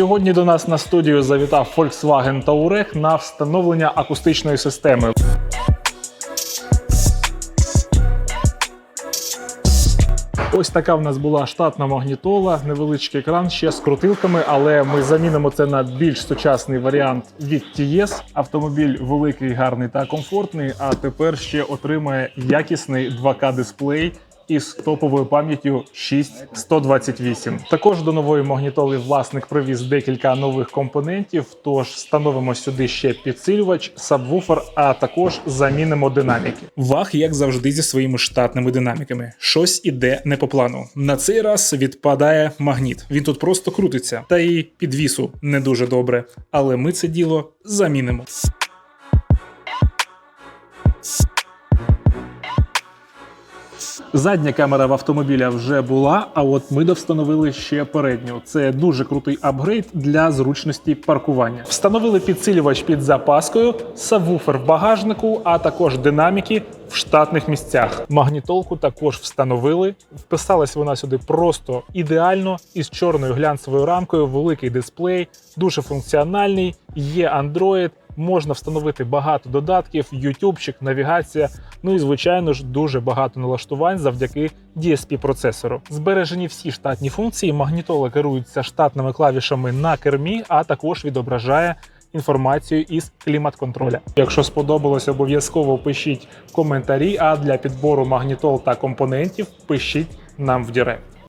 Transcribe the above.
Сьогодні до нас на студію завітав Volkswagen Touareg на встановлення акустичної системи. Ось така в нас була штатна магнітола, невеличкий екран ще з крутилками, але ми замінимо це на більш сучасний варіант від TS. Автомобіль великий, гарний та комфортний. А тепер ще отримає якісний 2К дисплей. Із топовою пам'яттю 6128. Також до нової магнітоли власник привіз декілька нових компонентів. Тож встановимо сюди ще підсилювач, сабвуфер, а також замінимо динаміки. Ваг, як завжди, зі своїми штатними динаміками. Щось іде не по плану. На цей раз відпадає магніт. Він тут просто крутиться, та і підвісу не дуже добре. Але ми це діло замінимо. Задня камера в автомобіля вже була, а от ми довстановили ще передню. Це дуже крутий апгрейд для зручності паркування. Встановили підсилювач під запаскою, сабвуфер в багажнику, а також динаміки в штатних місцях. Магнітолку також встановили. Вписалась вона сюди просто ідеально із чорною глянцевою рамкою, великий дисплей, дуже функціональний. Є Android, можна встановити багато додатків, ютубчик, навігація. Ну і звичайно ж дуже багато налаштувань завдяки DSP процесору. Збережені всі штатні функції. Магнітола керується штатними клавішами на кермі, а також відображає. Інформацію із клімат-контроля. Якщо сподобалось, обов'язково пишіть коментарі. А для підбору магнітол та компонентів пишіть нам в Директ.